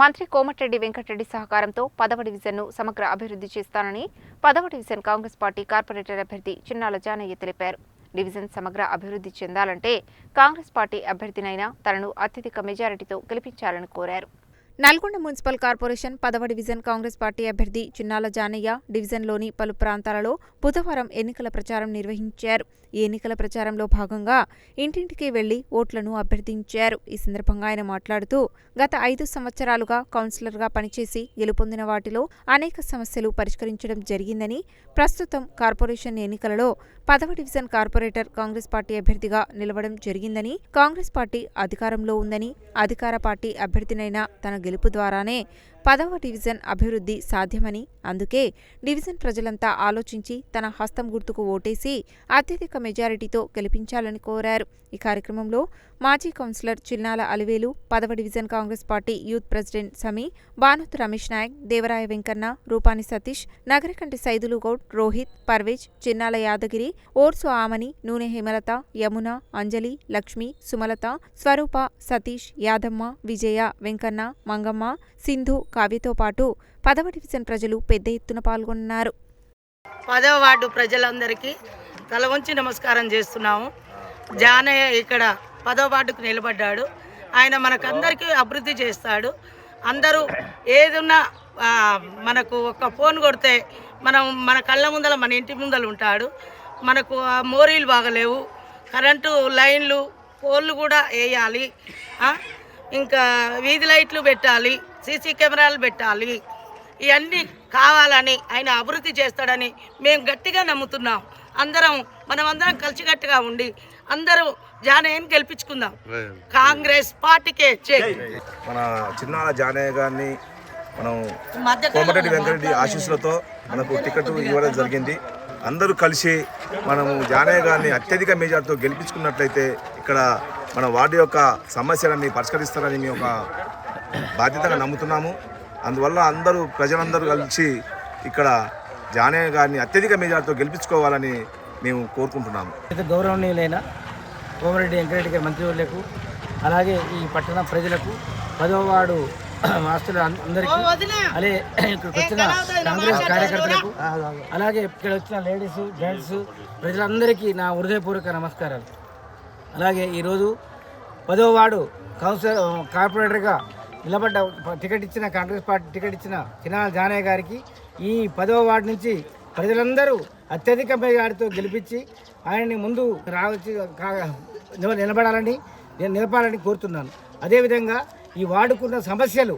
మంత్రి కోమటిరెడ్డి వెంకటరెడ్డి సహకారంతో పదవ డివిజన్ను సమగ్ర అభివృద్ధి చేస్తానని పదవ డివిజన్ కాంగ్రెస్ పార్టీ కార్పొరేటర్ అభ్యర్థి చిన్నాల జానయ్య తెలిపారు. డివిజన్ సమగ్ర అభివృద్ధి చెందాలంటే కాంగ్రెస్ పార్టీ అభ్యర్థినైనా తనను అత్యధిక మెజారిటీతో గెలిపించాలని కోరారు. నల్గొండ మున్సిపల్ కార్పొరేషన్ పదవ డివిజన్ కాంగ్రెస్ పార్టీ అభ్యర్థి చిన్నాల జానయ్య డివిజన్లోని పలు ప్రాంతాలలో బుధవారం ఎన్నికల ప్రచారం నిర్వహించారు. ఈ ఎన్నికల ప్రచారంలో భాగంగా ఇంటింటికి వెళ్ళి ఓట్లను అభ్యర్థించారు. ఈ సందర్భంగా ఆయన మాట్లాడుతూ గత ఐదు సంవత్సరాలుగా కౌన్సిలర్గా పనిచేసి గెలుపొందిన వాటిలో అనేక సమస్యలు పరిష్కరించడం జరిగిందని ప్రస్తుతం కార్పొరేషన్ ఎన్నికలలో పదవ డివిజన్ కార్పొరేటర్ కాంగ్రెస్ పార్టీ అభ్యర్థిగా నిలవడం జరిగిందని కాంగ్రెస్ పార్టీ అధికారంలో ఉందని అధికార పార్టీ అభ్యర్థినైన తన గెలుపు ద్వారానే పదవ డివిజన్ అభివృద్ధి సాధ్యమని అందుకే డివిజన్ ప్రజలంతా ఆలోచించి తన హస్తం గుర్తుకు ఓటేసి అత్యధిక మెజారిటీతో గెలిపించాలని కోరారు. ఈ కార్యక్రమంలో మాజీ కౌన్సిలర్ చిన్నాల అలివేలు పదవ division Congress party youth president Sami Banath Ramesh Nayak Devaraya Venkanna Rupani Satish Nagarakanti Saidulu Goud Rohit Parvez Chinnala Yadagiri Orsu Amani Nune Hemalatha Yamuna అంజలి లక్ష్మి సుమలత స్వరూప సతీష్ యాదమ్మ విజయ వెంకన్న మంగమ్మ సింధు కావ్యతో పాటు పదవ డివిజన్ ప్రజలు పెద్ద ఎత్తున పాల్గొన్నారు. పదవ వార్డు ప్రజలందరికీ తల వంచి నమస్కారం చేస్తున్నాము. జానయ్య ఇక్కడ పదవ వార్డుకు నిలబడ్డాడు. ఆయన మనకందరికీ అభివృద్ధి చేస్తాడు. అందరూ ఏదున్నా మనకు ఒక ఫోన్ కొడితే మనం మన కళ్ళ ముందల మన ఇంటి ముందల ఉంటాడు. మనకు మోరీలు బాగలేవు. కరెంటు లైన్లు ఫోన్లు కూడా వేయాలి. ఇంకా వీధి లైట్లు పెట్టాలి. సీసీ కెమెరాలు పెట్టాలి. ఇవన్నీ కావాలని ఆయన అభివృద్ధి చేస్తాడని మేము గట్టిగా నమ్ముతున్నాం. అందరం మనమందరం కలిసికట్టుగా ఉండి అందరూ జానయ్యని గెలిపించుకుందాం. కాంగ్రెస్ పార్టీకే మన చిన్నాల జానయ్య గారిని మనం కోమటిరెడ్డి వెంకరెడ్డి ఆశీస్సులతో మనకు టికెట్ ఇవ్వడం జరిగింది. అందరూ కలిసి మనము జానయ్య గారిని అత్యధిక మెజార్టీతో గెలిపించుకున్నట్లయితే ఇక్కడ మన వార్డు యొక్క సమస్యలన్నీ పరిష్కరిస్తారని మేము ఒక బాధ్యతగా నమ్ముతున్నాము. అందువల్ల అందరూ ప్రజలందరూ కలిసి ఇక్కడ జానయ్య గారిని అత్యధిక మెజార్టీతో గెలిపించుకోవాలని మేము కోరుకుంటున్నాము. అయితే గౌరవనీయులైన కోమరెడ్డి వెంకరెడ్డి గారి మంత్రివర్యులకు అలాగే ఈ పట్టణ ప్రజలకు పదవ వార్డు వాస్తుల అందరికీ అలాగే ఇక్కడికి వచ్చిన కాంగ్రెస్ కార్యకర్తలకు అలాగే ఇక్కడ వచ్చిన లేడీస్ జెంట్స్ ప్రజలందరికీ నా హృదయపూర్వక నమస్కారాలు. అలాగే ఈరోజు పదవ వార్డు కౌన్సిలర్ కార్పొరేటర్గా నిలబడ్డ టికెట్ ఇచ్చిన కాంగ్రెస్ పార్టీ టికెట్ ఇచ్చిన చిన్నాల జానయ్య గారికి ఈ పదవ వార్డు నుంచి ప్రజలందరూ అత్యధిక మెజార్టీతో గెలిపించి ఆయన్ని ముందు రావచ్చి నిల- నిలబడాలని నేను నిలపాలని కోరుతున్నాను. అదేవిధంగా ఈ వాడుకున్న సమస్యలు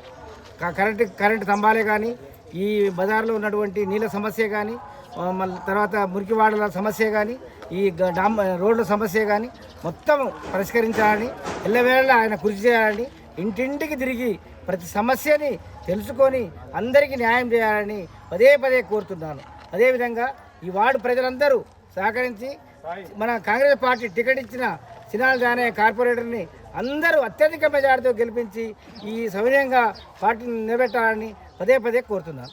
కరెంటు కరెంటు స్తంభాలే కానీ ఈ బజార్లో ఉన్నటువంటి నీళ్ళ సమస్య కానీ మళ్ళీ తర్వాత మురికి వాడల సమస్య కానీ ఈ డామ్ రోడ్ల సమస్య కానీ మొత్తం పరిష్కరించాలని ఎల్లవేళ ఆయన కృషి చేయాలని ఇంటింటికి తిరిగి ప్రతి సమస్యని తెలుసుకొని అందరికీ న్యాయం చేయాలని పదే పదే కోరుతున్నాను. అదేవిధంగా ఈ వార్డు ప్రజలందరూ సహకరించి మన కాంగ్రెస్ పార్టీ టికెట్ ఇచ్చిన సినాల్ జానే కార్పొరేటర్ని అందరూ అత్యధిక మెజార్టీతో గెలిపించి ఈ సవినయంగా పార్టీని నిలబెట్టాలని పదే పదే కోరుతున్నాను.